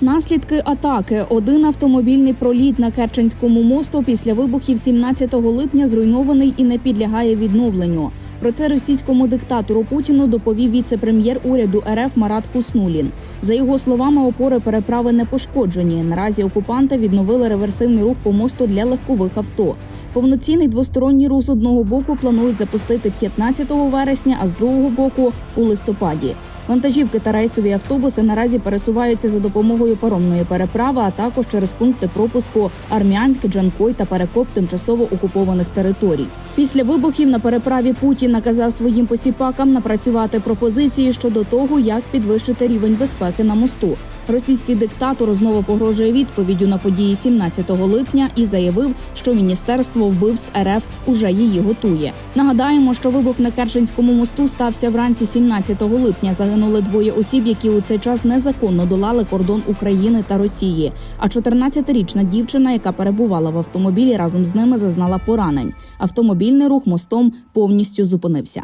Наслідки атаки. Один автомобільний проліт на Керченському мосту після вибухів 17 липня зруйнований і не підлягає відновленню. Про це російському диктатору Путіну доповів віце-прем'єр уряду РФ Марат Хуснулін. За його словами, опори переправи не пошкоджені. Наразі окупанти відновили реверсивний рух по мосту для легкових авто. Повноцінний двосторонній рух з одного боку планують запустити 15 вересня, а з другого боку у листопаді. Вантажівки та рейсові автобуси наразі пересуваються за допомогою паромної переправи, а також через пункти пропуску Армянськ, Джанкой та Перекоп тимчасово окупованих територій. Після вибухів на переправі Путін наказав своїм посіпакам напрацювати пропозиції щодо того, як підвищити рівень безпеки на мосту. Російський диктатор знову погрожує відповіддю на події 17 липня і заявив, що міністерство вбивств РФ уже її готує. Нагадаємо, що вибух на Керченському мосту стався вранці 17 липня. Загинули двоє осіб, які у цей час незаконно долали кордон України та Росії. А 14-річна дівчина, яка перебувала в автомобілі, разом з ними зазнала поранень. Автомобільний рух мостом повністю зупинився.